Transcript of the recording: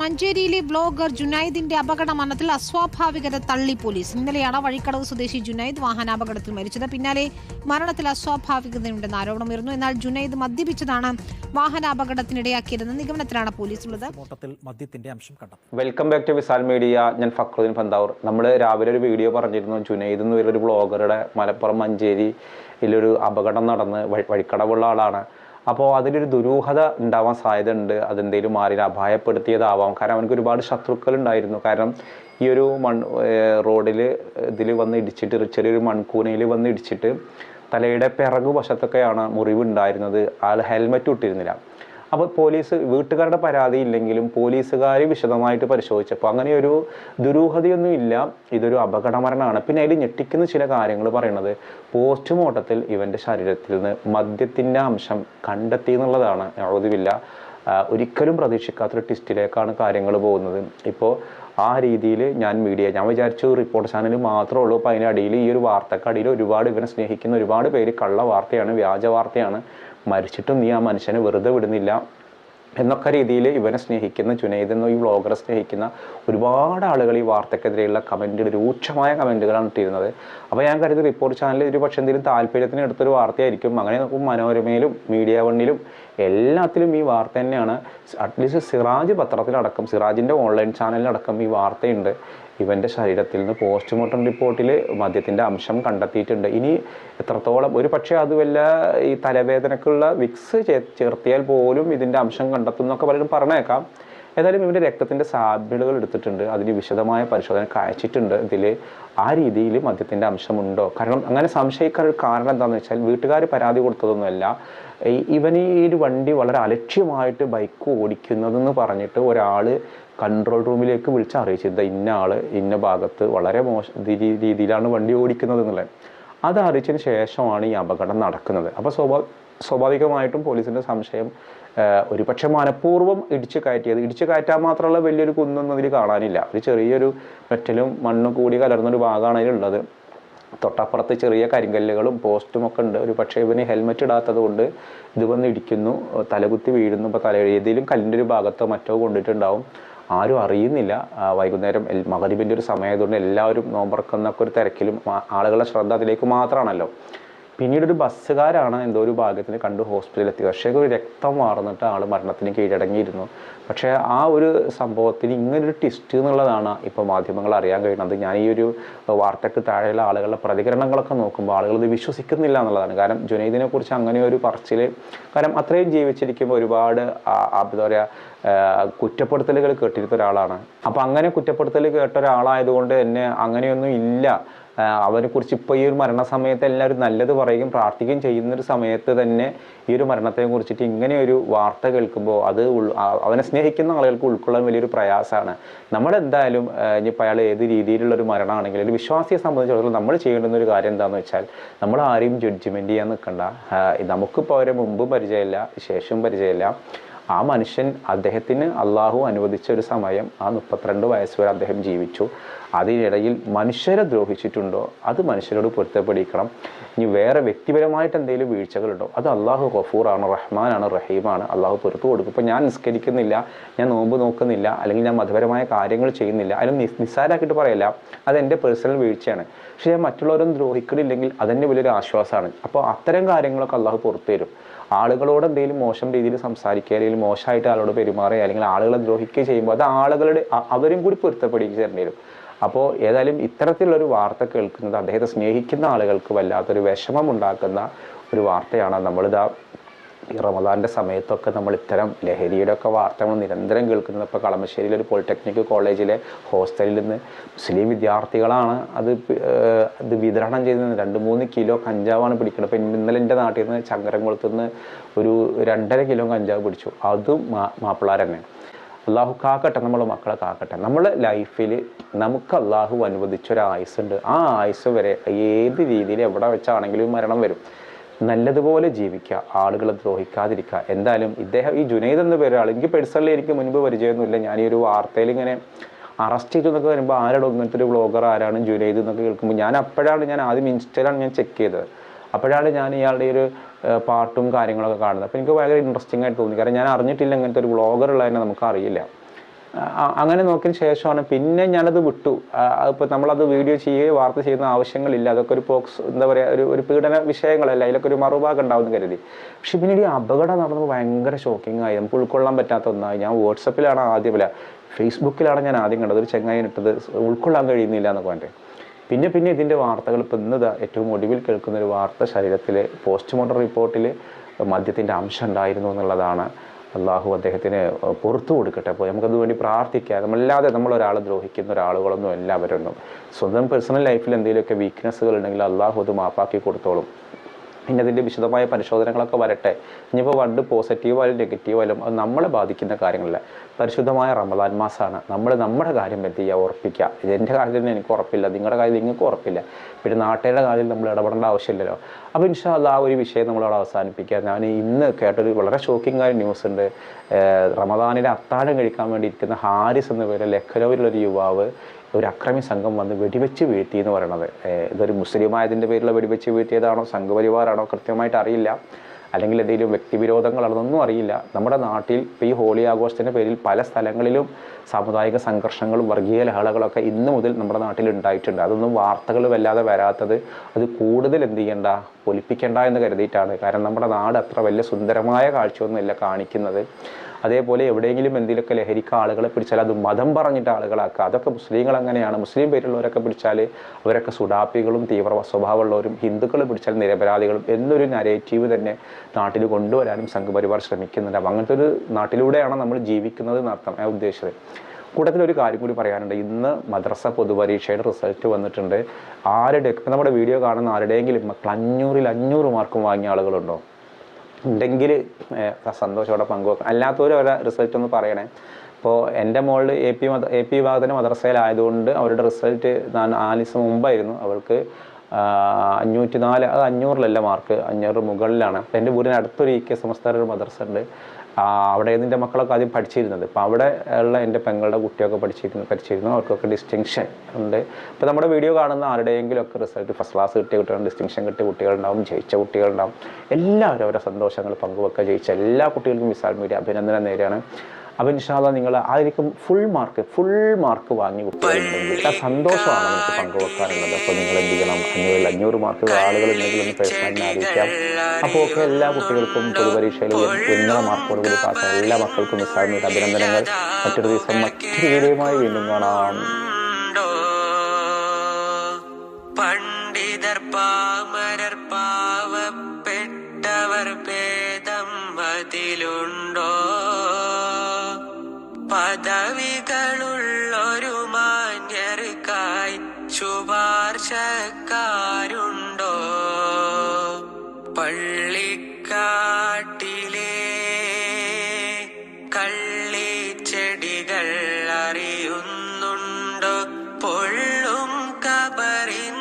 മഞ്ചേരിയിലെ blogger ജുനൈദിന്റെ അപകട മരണത്തിൽ അസ്വാഭാവികത തള്ളി പോലീസ്. ഇന്നലെയാണ് വഴിക്കടവ് സ്വദേശി ജുനൈദ് വാഹനാപകടത്തിൽ മരിച്ചത്. പിന്നാലെ മരണത്തിൽ അസ്വാഭാവികതയുണ്ടെന്ന് ആരോപണമുയർന്നു. എന്നാൽ ജുനൈദ് മദ്യപിച്ചതാണ് വാഹനാപകടത്തിനിടയാക്കിയതെന്ന നിഗമനത്തിലാണ് പോലീസ് ഉള്ളത് ഓട്ടത്തിൽ മദ്യത്തിന്റെ അംശം കണ്ടെത്തി. Welcome back to Visal media ഞാൻ ഫക്രുദ്ദീൻ ഫന്താവൂർ നമ്മൾ രാവിലെ ഒരു വീഡിയോ പറഞ്ഞിരുന്നു. ജുനൈദ് എന്ന് പറയുന്ന ഒരു ബ്ലോഗറുടെ മലപ്പുറം മഞ്ചേരിയിലൊരു അപകടം നടന്ന് വഴി- വഴിക്കടവുള്ള ആളാണ്. അപ്പോൾ അതിലൊരു ദുരൂഹത ഉണ്ടാവാൻ സാധ്യത ഉണ്ട് അതെന്തെങ്കിലും മാറി അപായപ്പെടുത്തിയതാവാം. കാരണം അവനക്ക് ഒരുപാട് ശത്രുക്കൾ ഉണ്ടായിരുന്നു. കാരണം ഈ ഒരു മൺ റോഡിൽ ഇതിൽ വന്ന് ഇടിച്ചിട്ട് ചെറിയൊരു മൺകൂനയിൽ വന്ന് ഇടിച്ചിട്ട് തലയുടെ പിറകു വശത്തൊക്കെയാണ് മുറിവുണ്ടായിരുന്നത് ആൾ ഹെൽമെറ്റ് ഇട്ടിരുന്നില്ല. അപ്പോൾ പോലീസ് വീട്ടുകാരുടെ പരാതി ഇല്ലെങ്കിലും പോലീസുകാർ വിശദമായിട്ട് പരിശോധിച്ചപ്പോൾ അങ്ങനെ ഒരു ദുരൂഹതയൊന്നും ഇല്ല. ഇതൊരു അപകടമരണമാണ്. പിന്നെ അതിൽ ഞെട്ടിക്കുന്ന ചില കാര്യങ്ങൾ പറയുന്നത് പോസ്റ്റ്മോർട്ടത്തിൽ ഇവന്റെ ശരീരത്തിൽ നിന്ന് മദ്യത്തിന്റെ അംശം കണ്ടെത്തി എന്നുള്ളതാണ്. യാതൊരുമില്ല ഒരിക്കലും പ്രതീക്ഷിക്കാത്തൊരു ട്വിസ്റ്റിലേക്കാണ് കാര്യങ്ങൾ പോകുന്നത്. ഇപ്പോൾ ആ രീതിയിൽ ഞാൻ മീഡിയ ഞാൻ വിചാരിച്ചു റിപ്പോർട്ട് ചാനൽ മാത്രമേ ഉള്ളൂ. അപ്പോൾ അതിനടിയിൽ ഈ ഒരു വാർത്തക്കടിയിൽ ഒരുപാട് ഇവനെ സ്നേഹിക്കുന്ന ഒരുപാട് പേര് കള്ള വാർത്തയാണ് വ്യാജ വാർത്തയാണ്. മരിച്ചിട്ടും നീ ആ മനുഷ്യനെ വെറുതെ വിടുന്നില്ല. എന്നൊക്കെ രീതിയിൽ ഇവനെ സ്നേഹിക്കുന്ന ജുനൈദ് എന്ന ഈ വ്ളോഗറെ സ്നേഹിക്കുന്ന ഒരുപാട് ആളുകൾ ഈ വാർത്തക്കെതിരെയുള്ള കമന്റുകൾ രൂക്ഷമായ കമന്റുകളാണ് ഇട്ടിരുന്നത്. അപ്പോൾ ഞാൻ കരുതി റിപ്പോർട്ട് ചാനലിൽ ഒരു പക്ഷേ എന്തെങ്കിലും താല്പര്യത്തിന് എടുത്തൊരു വാർത്തയായിരിക്കും. അങ്ങനെ നോക്കും മനോരമയിലും മീഡിയ വണ്ണിലും എല്ലാത്തിലും ഈ വാർത്ത തന്നെയാണ്. അറ്റ്ലീസ്റ്റ് സിറാജ് പത്രത്തിലടക്കം സിറാജിന്റെ ഓൺലൈൻ ചാനലിലടക്കം ഈ വാർത്തയുണ്ട്. ഇവന്റെ ശരീരത്തിൽ നിന്ന് പോസ്റ്റ്മോർട്ടം റിപ്പോർട്ടിൽ മദ്യത്തിന്റെ അംശം കണ്ടെത്തിയിട്ടുണ്ട്. ഇനി എത്രത്തോളം ഒരു പക്ഷേ അത് വല്ല ഈ തലവേദനക്കുള്ള വിക്സ് ചേർത്തിയാൽ പോലും ഇതിന്റെ അംശം കണ്ടെത്തും എന്നൊക്കെ പലരും പറഞ്ഞേക്കാം. ഏതായാലും ഇവന്റെ രക്തത്തിന്റെ സാമ്പിളുകൾ എടുത്തിട്ടുണ്ട്. അതിന് വിശദമായ പരിശോധന കാഴ്ചിട്ടുണ്ട്. ഇതിൽ ആ രീതിയിൽ മദ്യത്തിന്റെ അംശമുണ്ടോ? കാരണം അങ്ങനെ സംശയിക്കാൻ ഒരു കാരണം എന്താണെന്ന് വെച്ചാൽ വീട്ടുകാർ പരാതി കൊടുത്തതൊന്നുമല്ല. ഇവൻ ഈ ഒരു വണ്ടി വളരെ അലക്ഷ്യമായിട്ട് ബൈക്ക് ഓടിക്കുന്നതെന്ന് പറഞ്ഞിട്ട് ഒരാൾ കൺട്രോൾ റൂമിലേക്ക് വിളിച്ച് അറിയിച്ചത് ഇന്ന ആൾ ഇന്ന ഭാഗത്ത് വളരെ മോശ രീതിയിലാണ് വണ്ടി ഓടിക്കുന്നത് എന്നുള്ളത്. അത് അറിയിച്ചതിന് ശേഷമാണ് ഈ അപകടം നടക്കുന്നത്. അപ്പോൾ സ്വാഭാ സ്വാഭാവികമായിട്ടും പോലീസിന്റെ സംശയം ഒരുപക്ഷെ മനഃപൂർവം ഇടിച്ച് കയറ്റിയത്. ഇടിച്ച് കയറ്റാൻ മാത്രമുള്ള വലിയൊരു കുന്നൊന്നും ഇതിൽ കാണാനില്ല. ഒരു ചെറിയൊരു മെറ്റലും മണ്ണും കൂടി കലർന്നൊരു ഭാഗമാണ് അതിലുള്ളത്. തൊട്ടപ്പുറത്ത് ചെറിയ കരിങ്കല്ലുകളും പോസ്റ്റും ഒക്കെ ഉണ്ട്. ഒരു പക്ഷേ ഇവന് ഹെൽമെറ്റ് ഇടാത്തത് കൊണ്ട് ഇത് വന്ന് ഇടിക്കുന്നു തലകുത്തി വീഴുന്നു. ഇപ്പോൾ തല ഏതെങ്കിലും കല്ലിന്റെ ഒരു ഭാഗത്തോ മറ്റോ കൊണ്ടിട്ടുണ്ടാവും. ആരും അറിയുന്നില്ല. വൈകുന്നേരം മകരിബിന്റെ ഒരു സമയമായതുകൊണ്ട് എല്ലാവരും നോമ്പറക്കുന്നൊക്കെ ഒരു തിരക്കിലും ആളുകളുടെ ശ്രദ്ധ അതിലേക്ക് മാത്രമാണല്ലോ. പിന്നീട് ഒരു ബസ്സുകാരാണ് എന്തോ ഒരു ഭാഗ്യത്തിന് കണ്ടു ഹോസ്പിറ്റലിൽ എത്തി പക്ഷേ ഒരു രക്തം മാറുന്നിട്ട് ആൾ മരണത്തിന് കീഴടങ്ങിയിരുന്നു. പക്ഷേ ആ ഒരു സംഭവത്തിന് ഇങ്ങനൊരു ട്വിസ്റ്റ് എന്നുള്ളതാണ് ഇപ്പോൾ മാധ്യമങ്ങൾ അറിയാൻ കഴിയുന്നത്. ഞാൻ ഈ ഒരു വാർത്തയ്ക്ക് താഴെയുള്ള ആളുകളുടെ പ്രതികരണങ്ങളൊക്കെ നോക്കുമ്പോൾ ആളുകൾ ഇത് വിശ്വസിക്കുന്നില്ല എന്നുള്ളതാണ്. കാരണം ജുനൈദിനെ കുറിച്ച് അങ്ങനെ ഒരു പറച്ചിൽ കാരണം അത്രയും ജീവിച്ചിരിക്കുമ്പോൾ ഒരുപാട് എന്താ പറയുക കുറ്റപ്പെടുത്തലുകൾ കേട്ടിരുന്ന ഒരാളാണ്. അപ്പോൾ അങ്ങനെ കുറ്റപ്പെടുത്തൽ കേട്ട ഒരാളായതുകൊണ്ട് തന്നെ അങ്ങനെയൊന്നും ഇല്ല. അവനെ കുറിച്ച് ഇപ്പോൾ ഈ ഒരു മരണസമയത്ത് എല്ലാവരും നല്ലത് പറയുകയും പ്രാർത്ഥിക്കുകയും ചെയ്യുന്ന ഒരു സമയത്ത് തന്നെ ഈ ഒരു മരണത്തെ കുറിച്ചിട്ട് ഇങ്ങനെ ഒരു വാർത്ത കേൾക്കുമ്പോൾ അത് അവനെ സ്നേഹിക്കുന്ന ആളുകൾക്ക് ഉൾക്കൊള്ളാൻ വലിയൊരു പ്രയാസമാണ്. നമ്മളെന്തായാലും ഇനിയിപ്പോൾ അയാൾ ഏത് രീതിയിലുള്ള ഒരു മരണമാണെങ്കിലും ഒരു വിശ്വാസിയെ സംബന്ധിച്ചിടത്തോളം നമ്മൾ ചെയ്യേണ്ടുന്ന ഒരു കാര്യം എന്താണെന്ന് വെച്ചാൽ നമ്മൾ ആരെയും ജഡ്ജ്മെന്റ് ചെയ്യാൻ നിൽക്കണ്ട നമുക്കിപ്പോൾ അവരെ മുമ്പും പരിചയമില്ല ശേഷവും പരിചയമില്ല. ആ മനുഷ്യൻ അദ്ദേഹത്തിന് അള്ളാഹു അനുവദിച്ച ഒരു സമയം ആ മുപ്പത്തിരണ്ട് വയസ്സ് വരെ അദ്ദേഹം ജീവിച്ചു. അതിനിടയിൽ മനുഷ്യരെ ദ്രോഹിച്ചിട്ടുണ്ടോ? അത് മനുഷ്യരോട് പൊരുത്തപ്പെടിക്കണം. ഇനി വേറെ വ്യക്തിപരമായിട്ട് എന്തെങ്കിലും വീഴ്ചകളുണ്ടോ? അത് അള്ളാഹു ഗഫൂറാണ് റഹ്മാനാണ് റഹീമാണ്. അള്ളാഹു പൊരുത്തു കൊടുക്കും. ഇപ്പോൾ ഞാൻ നിസ്കരിക്കുന്നില്ല ഞാൻ നോമ്പ് നോക്കുന്നില്ല അല്ലെങ്കിൽ ഞാൻ മതപരമായ കാര്യങ്ങൾ ചെയ്യുന്നില്ല അതിന് നിസ് നിസ്സാരാക്കിയിട്ട് പറയല്ല അതെന്റെ പേഴ്സണൽ വീഴ്ചയാണ്. പക്ഷേ ഞാൻ മറ്റുള്ളവരൊന്നും ദ്രോഹിക്കണില്ലെങ്കിൽ അതെന്നെ വലിയൊരു ആശ്വാസമാണ്. അപ്പോൾ അത്തരം കാര്യങ്ങളൊക്കെ അള്ളാഹു പുറത്തു തരും. ആളുകളോട് എന്തെങ്കിലും മോശം രീതിയിൽ സംസാരിക്കുക അല്ലെങ്കിൽ മോശമായിട്ട് ആളോട് പെരുമാറുക അല്ലെങ്കിൽ ആളുകളെ ദ്രോഹിക്കുക ചെയ്യുമ്പോൾ അത് ആളുകളുടെ അവരും കൂടി പൊരുത്തപ്പെടുകയും തരേണ്ടി വരും അപ്പോൾ ഏതായാലും ഇത്തരത്തിലുള്ളൊരു വാർത്ത കേൾക്കുന്നത് അദ്ദേഹത്തെ സ്നേഹിക്കുന്ന ആളുകൾക്ക് വല്ലാത്തൊരു വിഷമം ഉണ്ടാക്കുന്ന ഒരു വാർത്തയാണ് നമ്മളിതാ ഈ റമദാന്റെ സമയത്തൊക്കെ നമ്മൾ ഇത്തരം ലഹരിയുടെ ഒക്കെ വാർത്തകൾ നിരന്തരം കേൾക്കുന്നത് ഇപ്പോൾ കളമശ്ശേരിയിലെ ഒരു പോളിടെക്നിക് കോളേജിലെ ഹോസ്റ്റലിൽ നിന്ന് മുസ്ലിം വിദ്യാർത്ഥികളാണ് അത് അത് വിതരണം ചെയ്തത് രണ്ട് മൂന്ന് കിലോ കഞ്ചാവാണ് പിടിക്കുന്നത് ഇപ്പം ഇന്നലെ എന്റെ നാട്ടിൽ നിന്ന് ചങ്കരംകുളത്ത് നിന്ന് ഒരു രണ്ടര കിലോ കഞ്ചാവ് പിടിച്ചു. അതും മാ മാപ്പിളാർ തന്നെ അള്ളാഹു കാക്കട്ടെ നമ്മളെ മക്കളെ കാക്കട്ടെ. നമ്മളെ ലൈഫിൽ നമുക്ക് അള്ളാഹു അനുവദിച്ചൊരു ആയുസ്സുണ്ട്. ആ ആയുസ് വരെ ഏത് രീതിയിൽ എവിടെ വെച്ചാണെങ്കിലും മരണം വരും. നല്ലതുപോലെ ജീവിക്കുക ആളുകളെ ദ്രോഹിക്കാതിരിക്കുക. എന്തായാലും ഇദ്ദേഹം ഈ ജുനൈദ് എന്ന പേരാൾ എനിക്ക് പേഴ്സണലി എനിക്ക് മുൻപ് പരിചയമൊന്നുമില്ല. ഞാൻ ഈ ഒരു വാർത്തയിൽ ഇങ്ങനെ അറസ്റ്റ് ചെയ്തു എന്നൊക്കെ വരുമ്പോൾ ആരോടും ഇങ്ങനത്തെ ഒരു ബ്ലോഗർ ആരാണ് ജുനൈദ് എന്നൊക്കെ കേൾക്കുമ്പോൾ ഞാൻ അപ്പോഴാണ് ഞാൻ ആദ്യം ഇൻസ്റ്റയിലാണ് ഞാൻ ചെക്ക് ചെയ്തത്. അപ്പോഴാണ് ഞാൻ ഇയാളുടെ ഒരു പാട്ടും കാര്യങ്ങളൊക്കെ കാണുന്നത്. അപ്പോൾ എനിക്ക് ഭയങ്കര ഇൻട്രസ്റ്റിംഗ് ആയിട്ട് തോന്നി. കാരണം ഞാൻ അറിഞ്ഞിട്ടില്ല ഇങ്ങനത്തെ ഒരു ബ്ലോഗർ ഉള്ളതിനെ നമുക്ക് അറിയില്ല അങ്ങനെ നോക്കിയതിന് ശേഷമാണ് പിന്നെ ഞാനത് വിട്ടു. ഇപ്പോൾ നമ്മളത് വീഡിയോ ചെയ്യുകയോ വാർത്ത ചെയ്യുന്ന ആവശ്യങ്ങളില്ല. അതൊക്കെ ഒരു പോക്സ് എന്താ പറയുക ഒരു ഒരു പീഡന വിഷയങ്ങളല്ല. അതിലൊക്കെ ഒരു മറുഭാഗം ഉണ്ടാവുമെന്ന് കരുതി. പക്ഷെ പിന്നീട് ഈ അപകടം നടന്നത് ഭയങ്കര ഷോക്കിംഗ് ആയി. നമുക്ക് ഉൾക്കൊള്ളാൻ പറ്റാത്ത ഒന്നായി. ഞാൻ വാട്സപ്പിലാണ് ആദ്യം ഇല്ല ഫേസ്ബുക്കിലാണ് ഞാൻ ആദ്യം കണ്ടത്. ഒരു ചെങ്ങായി ഇട്ടത്. ഉൾക്കൊള്ളാൻ കഴിയുന്നില്ല എന്നൊക്കെ പറഞ്ഞിട്ട്. പിന്നെ പിന്നെ ഇതിന്റെ വാർത്തകൾ ഇപ്പോൾ ഇന്ന് ഏറ്റവും ഒടുവിൽ കേൾക്കുന്ന ഒരു വാർത്ത ശരീരത്തിലെ പോസ്റ്റ്മോർട്ടം റിപ്പോർട്ടിൽ മദ്യത്തിന്റെ അംശം ഉണ്ടായിരുന്നു എന്നുള്ളതാണ്. അള്ളാഹു അദ്ദേഹത്തിന് പുറത്തു കൊടുക്കട്ടെ. അപ്പോൾ നമുക്കത് വേണ്ടി പ്രാർത്ഥിക്കാം. നമ്മളല്ലാതെ നമ്മളൊരാൾ ദ്രോഹിക്കുന്ന ഒരാളുകളൊന്നും എല്ലാവരൊന്നും സ്വന്തം പേഴ്സണൽ ലൈഫിൽ എന്തെങ്കിലുമൊക്കെ വീക്ക്നെസ്സുകൾ ഉണ്ടെങ്കിൽ അള്ളാഹു അത് മാപ്പാക്കി കൊടുത്തോളും. ഇനി അതിന്റെ വിശദമായ പരിശോധനകളൊക്കെ വരട്ടെ. ഇനിയിപ്പോൾ വണ്ട് പോസിറ്റീവായാലും നെഗറ്റീവായാലും അത് നമ്മളെ ബാധിക്കുന്ന കാര്യങ്ങളല്ല. പരിശുദ്ധമായ റമദാൻ മാസമാണ് നമ്മൾ നമ്മുടെ കാര്യം എന്ത് ചെയ്യുക ഉറപ്പിക്കുക. എന്റെ കാര്യത്തിൽ എനിക്ക് ഉറപ്പില്ല. നിങ്ങളുടെ കാര്യം നിങ്ങൾക്ക് ഉറപ്പില്ല. പിന്നെ നാട്ടുകാരുടെ കാര്യം നമ്മൾ ഇടപെടേണ്ട ആവശ്യമില്ലല്ലോ. അപ്പോൾ ഇൻഷാല്ല ആ ഒരു വിഷയം നമ്മളവിടെ അവസാനിപ്പിക്കുക. ഞാൻ ഇന്ന് കേട്ടൊരു വളരെ ഷോക്കിംഗ് ആയ ന്യൂസ് ഉണ്ട്. റമദാനിലെ അത്താഴം കഴിക്കാൻ വേണ്ടി ഇരിക്കുന്ന ഹാരിസ് എന്ന പേര് ലഖ്നൗവിലുള്ളൊരു യുവാവ് ഒരു അക്രമി സംഘം വന്ന് വെടിവെച്ച് വീഴ്ത്തി എന്ന് പറയുന്നത് ഇതൊരു മുസ്ലിം ആയതിന്റെ പേരിൽ വെടിവെച്ച് വീഴ്ത്തിയതാണോ സംഘപരിവാറാണോ കൃത്യമായിട്ട് അറിയില്ല. അല്ലെങ്കിൽ എന്തെങ്കിലും വ്യക്തിവിരോധങ്ങളാണെന്നൊന്നും അറിയില്ല. നമ്മുടെ നാട്ടിൽ ഇപ്പോൾ ഈ ഹോളി ആഘോഷത്തിന്റെ പേരിൽ പല സ്ഥലങ്ങളിലും സാമുദായിക സംഘർഷങ്ങളും വർഗീയ ലഹളകളൊക്കെ ഇന്ന് മുതൽ നമ്മുടെ നാട്ടിൽ ഉണ്ടായിട്ടുണ്ട്. അതൊന്നും വാർത്തകൾ വല്ലാതെ വരാത്തത് അത് കൂടുതൽ എന്ത് ചെയ്യേണ്ട പൊലിപ്പിക്കേണ്ട എന്ന് കരുതിയിട്ടാണ്. കാരണം നമ്മുടെ നാട് അത്ര വലിയ സുന്ദരമായ കാഴ്ചയൊന്നുമല്ല കാണിക്കുന്നത്. അതേപോലെ എവിടെയെങ്കിലും എന്തെങ്കിലുമൊക്കെ ലഹരിക്ക ആളുകളെ പിടിച്ചാൽ അത് മതം പറഞ്ഞിട്ട് ആളുകളാക്കുക. അതൊക്കെ മുസ്ലിങ്ങൾ അങ്ങനെയാണ്. മുസ്ലിം പേരുള്ളവരൊക്കെ പിടിച്ചാൽ അവരൊക്കെ സുഡാപ്പികളും തീവ്ര സ്വഭാവമുള്ളവരും ഹിന്ദുക്കൾ പിടിച്ചാൽ നിരപരാധികളും എന്നൊരു നരേറ്റീവ് തന്നെ നാട്ടിൽ കൊണ്ടുവരാനും സംഘപരിവാർ ശ്രമിക്കുന്നുണ്ട്. അപ്പം അങ്ങനത്തെ ഒരു നാട്ടിലൂടെയാണ് നമ്മൾ ജീവിക്കുന്നത് എന്നർത്ഥം. ഞാൻ ഉദ്ദേശിച്ചത്. കൂട്ടത്തിൽ ഒരു കാര്യം കൂടി പറയാനുണ്ട്. ഇന്ന് മദ്രസ പൊതുപരീക്ഷയുടെ റിസൾട്ട് വന്നിട്ടുണ്ട്. ആരുടെ ഇപ്പം നമ്മുടെ വീഡിയോ കാണുന്ന ആരുടെയെങ്കിലും അഞ്ഞൂറിൽ അഞ്ഞൂറ് മാർക്കും വാങ്ങിയ ആളുകളുണ്ടോ? ഉണ്ടെങ്കിൽ സന്തോഷത്തോടെ പങ്കുവെക്കാം. അല്ലാത്തവരും അവരുടെ റിസൾട്ട് ഒന്ന് പറയണേ. ഇപ്പോൾ എന്റെ മോളിൽ എ പി മദ എ പി വിഭാഗത്തിന്റെ മദ്രസയിലായതുകൊണ്ട് അവരുടെ റിസൾട്ട് ഞാൻ നാല് ദിവസം മുമ്പായിരുന്നു. അവൾക്ക് അഞ്ഞൂറ്റി നാല് അത് അഞ്ഞൂറിലല്ല മാർക്ക് അഞ്ഞൂറ് മുകളിലാണ്. എന്റെ വീടിന് അടുത്തൊരു ഇ കെ സംസ്ഥാന ഒരു മദ്രസ ഉണ്ട്. അവിടെ എന്റെ മക്കളൊക്കെ ആദ്യം പഠിച്ചിരുന്നത്? അപ്പോൾ അവിടെ ഉള്ള എന്റെ പെങ്ങളുടെ കുട്ടിയൊക്കെ പഠിച്ചിരുന്നു പഠിച്ചിരുന്നു അവർക്കൊക്കെ ഡിസ്റ്റിങ്ഷൻ ഉണ്ട്. ഇപ്പോൾ നമ്മുടെ വീഡിയോ കാണുന്ന ആരുടെയെങ്കിലും ഒക്കെ റിസൾട്ട് ഫസ്റ്റ് ക്ലാസ് കിട്ടിയ കുട്ടികൾ ഡിസ്റ്റിങ്ഷൻ കിട്ടിയ കുട്ടികളുണ്ടാവും ജയിച്ച കുട്ടികളുണ്ടാവും. എല്ലാവരും അവരുടെ സന്തോഷങ്ങൾ പങ്കുവെക്കുക ജയിച്ച എല്ലാ കുട്ടികൾക്കും വിശാൽ മീഡിയ അഭിനന്ദനം നേരെയാണ് അപ്പോൾ ഇൻഷാല്ല നിങ്ങൾ ആയിരിക്കും ഫുൾ മാർക്ക് ഫുൾ മാർക്ക് വാങ്ങി കുട്ടികളുണ്ടെങ്കിൽ ആ സന്തോഷമാണ് നമുക്ക് പങ്കുവെക്കാനുള്ളത്. അപ്പോൾ നിങ്ങൾ എന്ത് ചെയ്യണം? അഞ്ഞൂറിൽ അഞ്ഞൂറ് മാർക്ക് ആളുകൾ ഉണ്ടെങ്കിൽ ഒന്ന് പേഴ്സണലിനെ അറിയിക്കാം. അപ്പോൾ ഒക്കെ എല്ലാ കുട്ടികൾക്കും പൊതുപരീക്ഷയിൽ ഉയർന്ന മാർക്കോട് കൂടി പാസ്സായ എല്ലാ മക്കൾക്കും മീഡിയ അഭിനന്ദനങ്ങൾ. മറ്റൊരു ദിവസം മറ്റൊരു വീഡിയോയുമായി വീണ്ടും കാണാം. പണ്ഡിതർ പാമരർ ശുപാർശക്കാരുണ്ടോ? പള്ളിക്കാട്ടിലെ കള്ളിച്ചെടികൾ അറിയുന്നുണ്ടോ? പൊള്ളും കബറിന്